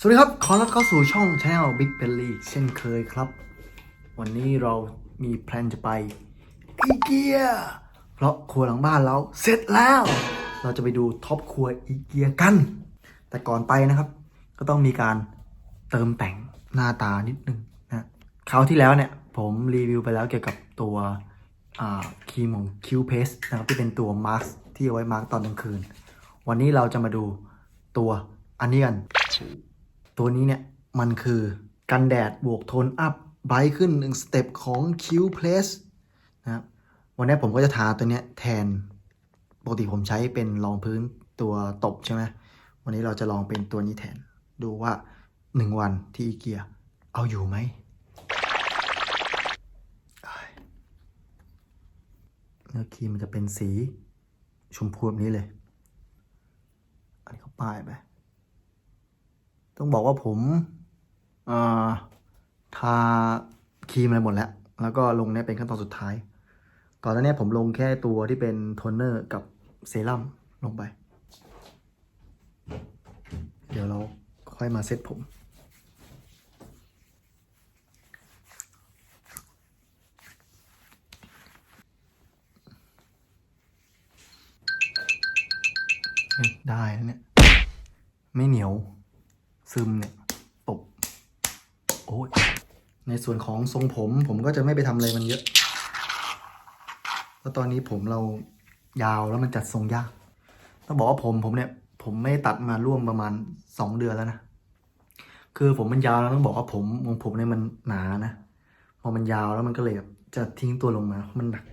สวัสดีครับ ขอรับเข้าสู่ช่อง Channel Big Belly เช่นเคยครับ วันนี้เรามีแพลนจะไปอีเกีย เพราะครัวหลังบ้านเราเสร็จแล้ว เราจะไปดูท็อปครัวอีเกียกัน แต่ก่อนไปนะครับ ก็ต้องมีการเติมแต่งหน้าตานิดนึงนะคราวที่แล้วเนี่ย ผมรีวิวไปแล้วเกี่ยวกับตัวครีมของคิวเพสนะครับที่เป็นตัวมาร์กที่เอาไว้มาร์กตอนกลางคืน วันนี้เราจะมาดูตัวอันนี้กัน ตัวนี้เนี่ยมันคือกันแดดบวกโทนอัพไบขึ้นหนึ่งสเต็ปของ Q Place นะครับวันนี้ผมก็จะทาตัวเนี้ยแทนปกติผมใช้เป็นรองพื้นตัวตบใช่ไหมวันนี้เราจะลองเป็นตัวนี้แทน ดูว่าหนึ่งวันที่อีเกียเอาอยู่ไหมเนื้อครีมมันจะเป็นสีชมพูแบบนี้เลย อันนี้เขาป้ายไป ต้องบอกว่าผมทาครีมอะไรหมดแล้ว แล้วก็ลงเนี่ยเป็นขั้นตอนสุดท้าย ก่อนหน้านี้ผมลงแค่ตัวที่เป็นโทนเนอร์กับเซรั่มลงไป เดี๋ยวเราค่อยมาเซตผมเฮ้ยได้นะเนี่ย ไม่เหนียว ซึมเนี่ยตบโอ้ยในส่วนของทรงผมผมก็จะไม่ไปทำอะไรมันเยอะเพราะตอนนี้ผมเรายาวแล้วมันจัดทรงยาก ต้องบอกว่าผมผมเนี่ย ผมไม่ตัดมาร่วมประมาณสองเดือนแล้วนะ คือผมมันยาวแล้วต้องบอกว่าผมของผมเนี่ยมันหนานะ พอมันยาวแล้วมันก็เลยแบบจะทิ้งตัวลงมามันหนัก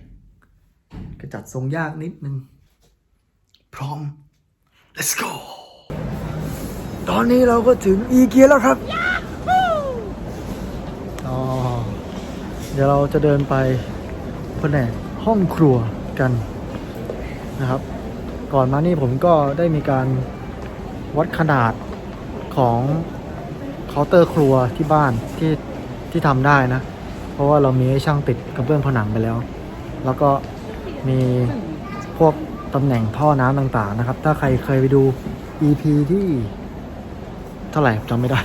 ก็จัดทรงยากนิดนึง พร้อม let's go ตอนนี้เราก็ถึงอีเกียแล้วครับอ๋อเดี๋ยวเราจะเดินไปแผนกห้องครัวกันนะครับ ก่อนมานี่ผมก็ได้มีการวัดขนาดของเคาน์เตอร์ครัวที่บ้านที่ที่ทำได้นะ เพราะว่าเรามีให้ช่างติดกระเบื้องผนังไปแล้ว แล้วก็มีพวกตำแหน่งท่อน้ำต่างๆนะครับ ถ้าใครเคยไปดู EP ที่ ท่าไหร่จำไม่ได้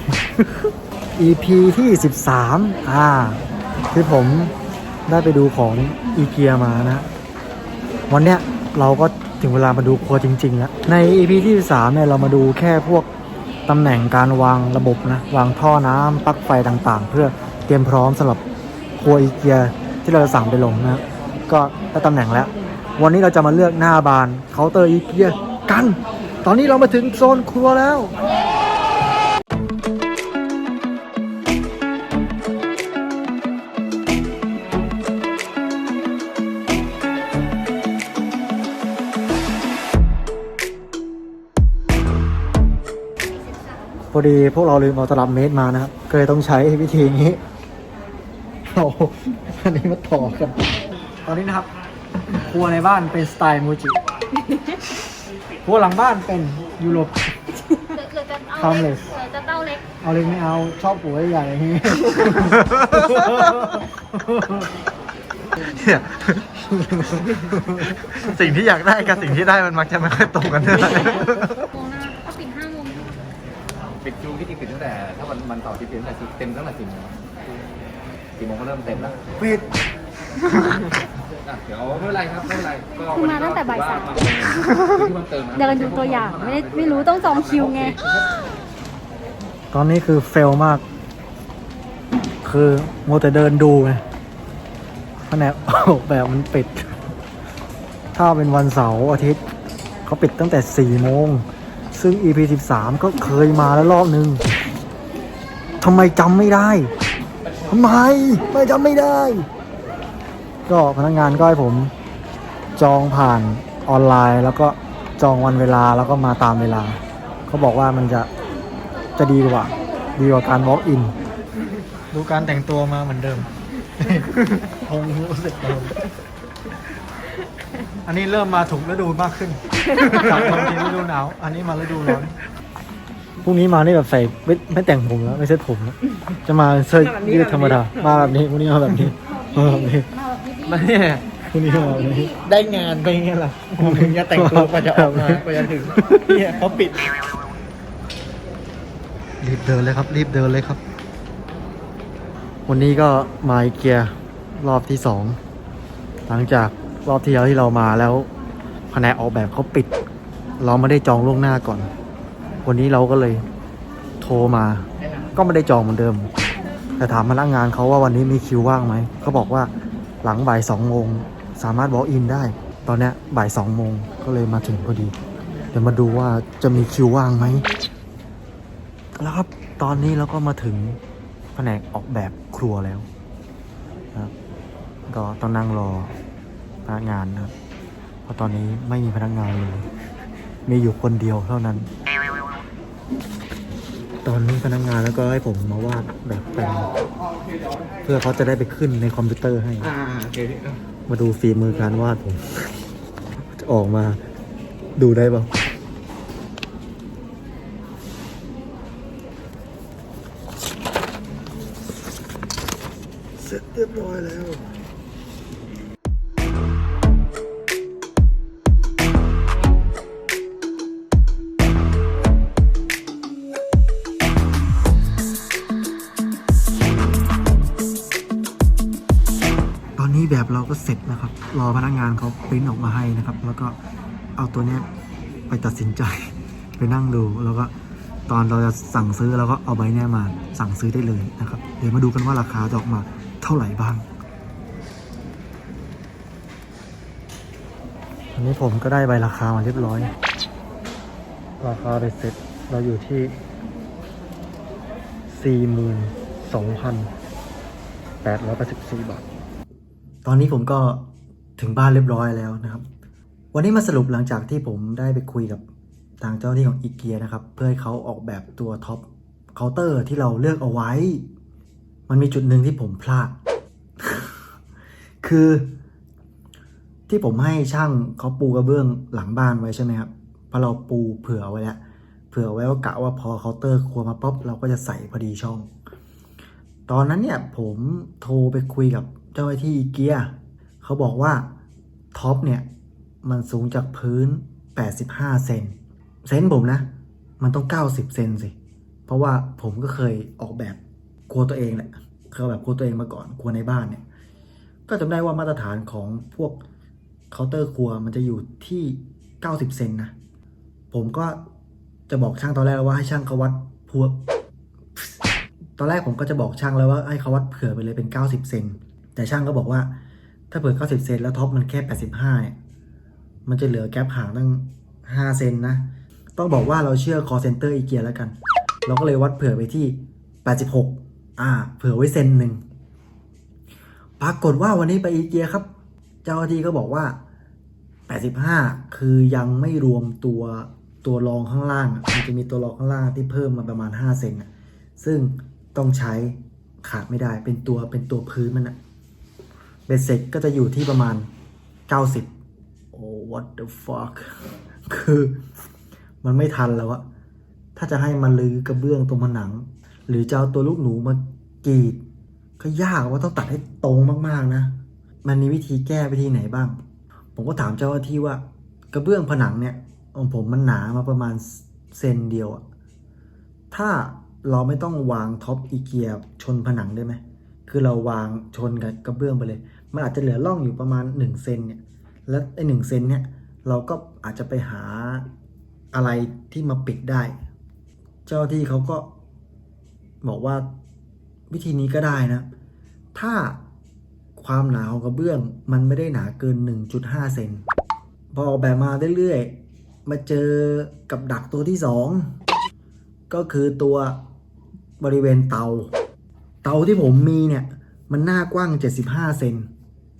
EP ที่ 13 อ่า ที่ผมได้ไปดูของอีเกียมานะ วันเนี้ยเราก็ถึงเวลามาดูครัวจริงๆแล้วใน EP ที่ 13 เนี่ยเรามาดูแค่พวกตำแหน่งการวางระบบนะ วางท่อน้ำปลั๊กไฟต่างๆ เพื่อเตรียมพร้อมสำหรับครัวอีเกียที่เราจะสั่งไปลงนะ ก็ได้ตำแหน่งแล้ว วันนี้เราจะมาเลือกหน้าบานเคาน์เตอร์อีเกียกัน ตอนนี้เรามาถึงโซนครัวแล้ว อดีพวกเราลืมเอาตลับเมตรมานะครับก็เลยต้องใช้วิธีนี้เอาอันนี้มาต่อกัน ตอนนี้นะครับ ครัวในบ้านเป็นสไตล์มูจิ ครัวหลังบ้านเป็นยุโรปหรือหรือจะเอาทำเลยหรือจะเต้าเล็กเอาเลยไม่เอาชอบหัวใหญ่อย่างนี้ เนี่ยสิ่งที่อยากได้กับสิ่งที่ได้มันมักจะไม่ค่อยตรงกันเท่าไหร่ โมงหน้าก็ปิดห้าโมง ปิดคิวที่จริง ปิดตั้งแต่ถ้าวันวันเสาร์ที่ปิดตั้งแต่เต็มตั้งแต่สี่โมงสี่โมงก็เริ่มเต็มแล้วปิดอะเดี๋ยวไม่เป็นไรครับไม่เป็นไรก็คุณมาตั้งแต่บ่ายสาม ที่มันเติมนะ เดินดูตัวอย่างไม่ได้ไม่รู้ต้องจองคิวไง ตอนนี้คือเฟลมาก คือโมวแต่เดินดูไงแผนก ออกแบบมันปิด ถ้าเป็นวันเสาร์อาทิตย์เขาปิดตั้งแต่สี่โมง ซึ่ง EP 13 ก็เคยมาแล้วรอบนึงทำไมจำไม่ได้ทำไมไม่จำไม่ได้ ก็พนักงานก็ให้ผมจองผ่านออนไลน์ แล้วก็จองวันเวลาแล้วก็มาตามเวลา เขาบอกว่ามันจะจะดีกว่า ดีกว่าการ walk in ดูการแต่งตัวมาเหมือนเดิมคงรู้สึกเดิม อันนี้เริ่มมาถูกฤดูมากขึ้น จากบางทีฤดูหนาว อันนี้มาฤดูร้อน พรุ่งนี้มานี่แบบใส่ไม่ไม่แต่งผมแล้ว ไม่เซ็ตผมแล้ว จะมาเสื้อยืดธรรมดา มาแบบนี้พรุ่งนี้มาแบบนี้มาแบบนี้มาเนี่ยพรุ่งนี้มาแบบนี้ ได้งานไปไงล่ะถึงจะแต่งตัวกว่าจะออกมากว่าจะถึงเนี่ยเขาปิด รีบเดินเลยครับ รีบเดินเลยครับ วันนี้ก็มาอีเกียรอบที่สอง หลังจาก รอบที่แล้วที่เรามาแล้วแผนกออกแบบเขาปิด เราไม่ได้จองล่วงหน้าก่อน วันนี้เราก็เลยโทรมา ก็ไม่ได้จองเหมือนเดิม แต่ถามพนักงานเขาว่าวันนี้มีคิวว่างไหม เขาบอกว่าหลังบ่ายสองโมงสามารถ walk in ได้ ตอนนี้บ่ายสองโมงก็เลยมาถึงพอดี เดี๋ยวมาดูว่าจะมีคิวว่างไหม แล้วครับ ตอนนี้เราก็มาถึงแผนกออกแบบครัวแล้วครับก็ต้องนั่งรอ พนักงานนะครับเพราะตอนนี้ไม่มีพนักงานเลย มีอยู่คนเดียวเท่านั้น ตอนนี้พนักงานแล้วก็ให้ผมมาวาดแบบแปลนเพื่อเขาจะได้ไปขึ้นในคอมพิวเตอร์ให้ อ่าโอเคมาดูฝีมือการวาดผม จะออกมาดูได้เปล่าเสร็จเรียบร้อยแล้ว นี้แบบเราก็เสร็จนะครับ รอพนักงานเขาปริ้นออกมาให้นะครับ แล้วก็เอาตัวนี้ไปตัดสินใจไปนั่งดู แล้วก็ตอนเราจะสั่งซื้อเราก็เอาใบนี้มาสั่งซื้อได้เลยนะครับ เดี๋ยวมาดูกันว่าราคาจะออกมาเท่าไหร่บ้าง อันนี้ผมก็ได้ใบราคามาเรียบร้อย ราคาไปเสร็จเราอยู่ที่สี่หมื่นสองพันแปดร้อยแปดสิบสี่บาท ตอนนี้ผมก็ถึงบ้านเรียบร้อยแล้วนะครับ วันนี้มาสรุปหลังจากที่ผมได้ไปคุยกับทางเจ้าหน้าที่ของอีเกียนะครับ เพื่อให้เขาออกแบบตัวท็อปเคาน์เตอร์ที่เราเลือกเอาไว้ มันมีจุดหนึ่งที่ผมพลาด คือที่ผมให้ช่างเขาปูกระเบื้องหลังบ้านไว้ใช่ไหมครับพราะเราปูเผื่อไว้แล้ว เผื่อไว้ว่ากะว่าพอเคาน์เตอร์ครัวมาปุ๊บเราก็จะใส่พอดีช่อง ตอนนั้นเนี่ยผมโทรไปคุยกับ เจ้าหน้าที่อีเกียเขาบอกว่าท็อปเนี่ย มันสูงจากพื้น 85 เซนเซนผมนะ มันต้อง 90 เซนสิ เพราะว่าผมก็เคยออกแบบครัวตัวเองแหละเคยออกแบบครัวตัวเองมาก่อนครัวในบ้านเนี่ย ก็จำได้ว่ามาตรฐานของพวกเคาน์เตอร์ครัวมันจะอยู่ที่ 90 เซนนะ ผมก็จะบอกช่างตอนแรกว่าให้ช่างเขาวัดพวก ตอนแรกผมก็จะบอกช่างแล้วว่าให้เขาวัดเผื่อไปเลยเป็น 90 เซน แต่ช่างก็บอกว่า ถ้าเผื่อ90 เซนแล้วท็อปมันแค่ 85เนี่ยมันจะเหลือแกลบห่างตั้ง 5 เซนนะ ต้องบอกว่าเราเชื่อ call center อีเกียแล้วกัน เราก็เลยวัดเผื่อไปที่ 86 อ่า เผื่อไว้เซนหนึ่งปรากฏว่าวันนี้ไปอีเกียครับ เจ้าหน้าที่ก็บอกว่า 85 คือยังไม่รวมตัวตัวรองข้างล่าง มันจะมีตัวรองข้างล่างที่เพิ่มมาประมาณ 5 เซนซึ่งต้องใช้ขาดไม่ได้เป็นตัวเป็นตัวพื้นมันอะ เบ็ดเสร็จก็จะอยู่ที่ประมาณ 90 โอ้ what the fuck คือมันไม่ทันแล้วอะถ้าจะให้มันลือกระเบื้องตรงผนัง หรือจะเอาตัวลูกหนูมากรีด ก็ยากว่าต้องตัดให้ตรงมากๆนะ มันมีวิธีแก้วิธีไหนบ้าง ผมก็ถามเจ้าหน้าที่ว่ากระเบื้องผนังเนี่ยของผมมันหนามาประมาณเซนเดียวอะถ้าเราไม่ต้องวางท็อปอีเกียชนผนังได้ไหม คือเราวางชนกับกระเบื้องไปเลย มันอาจจะเหลือร่องอยู่ประมาณ1เซนเนี่ยแล้วไอ้หนึ่งเซนเนี่ยเราก็อาจจะไปหาอะไรที่มาปิดได้ เจ้าที่เขาก็บอกว่าวิธีนี้ก็ได้นะ ถ้าความหนาของกระเบื้องมันไม่ได้หนาเกิน 1.5 เซนพอออกแบบมาเรื่อยๆ มาเจอกับดักตัวที่สองก็คือตัวบริเวณเตา เตาที่ผมมีเนี่ย มันหน้ากว้าง 75 เซน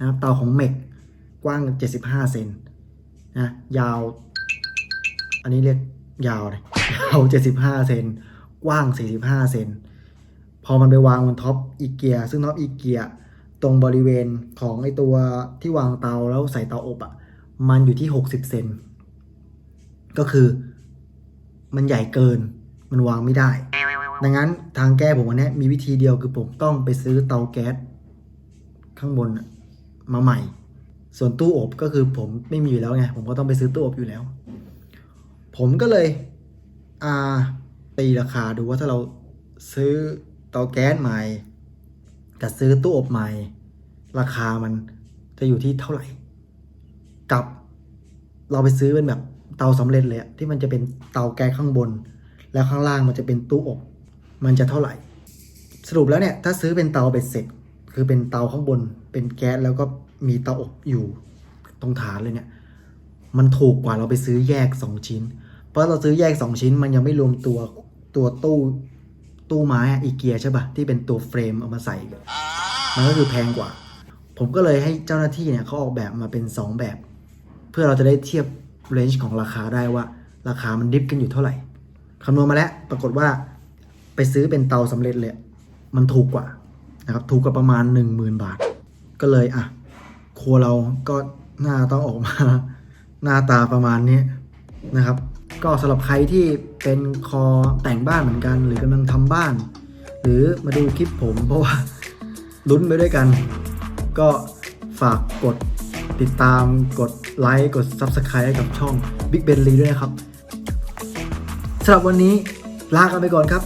นะครับเตาของเมกกว้าง 75 เซนนะยาว อันนี้เรียกยาวเลยยาว 75 เซนกว้าง 45 เซนพอมันไปวางบนท็อปอีเกียซึ่งท็อปอีเกียตรงบริเวณของไอตัวที่วางเตาแล้วใส่เตาอบอะ่ะมันอยู่ที่ 60 เซนก็คือมันใหญ่เกินมันวางไม่ได้ ดังนั้นทางแก้ผมวันนี้มีวิธีเดียวคือผมต้องไปซื้อเตาแก๊สข้างบนน่ะ มาใหม่ ส่วนตู้อบก็คือผมไม่มีอยู่แล้วไง ผมก็ต้องไปซื้อตู้อบอยู่แล้ว ผมก็เลยอ่าตีราคาดูว่าถ้าเราซื้อเตาแก๊สใหม่กับซื้อตู้อบใหม่ ราคามันจะอยู่ที่เท่าไหร่ กับเราไปซื้อเป็นแบบเตาสำเร็จเลยที่มันจะเป็นเตาแก๊สข้างบน แล้วข้างล่างมันจะเป็นตู้อบ มันจะเท่าไหร่ สรุปแล้วเนี่ยถ้าซื้อเป็นเตาเบ็ดเสร็จ คือเป็นเตาข้างบนเป็นแก๊สแล้วก็มีเตาอบอยู่ตรงฐานเลยเนี่ย มันถูกกว่าเราไปซื้อแยก2ชิ้น เพราะเราซื้อแยก2ชิ้น มันยังไม่รวมตัวตัวตู้ตู้ไม้อีเกียใช่ปะที่เป็นตัวเฟรมเอามาใส่ มันก็คือแพงกว่า ผมก็เลยให้เจ้าหน้าที่เนี่ยเขาออกแบบมาเป็น 2 แบบ เพื่อเราจะได้เทียบเรนจ์ของราคาได้ว่า ราคามันดิฟกันอยู่เท่าไหร่คำนวณมาแล้วปรากฏว่าไปซื้อเป็นเตาสำเร็จเลย มันถูกกว่า นะครับถูกกว่าประมาณ 10,000 บาท ก็เลยอะครัวเราก็หน้าต้องออกมาหน้าตาประมาณนี้นะครับ ก็สำหรับใครที่เป็นคอแต่งบ้านเหมือนกัน หรือกำลังทำบ้าน หรือมาดูคลิปผมเพราะว่าลุ้นไปด้วยกัน ก็ฝากกดติดตามกดไลค์กด Subscribe กับช่อง Big Ben Lee ด้วยนะครับสำหรับวันนี้ลากันไปก่อนครับ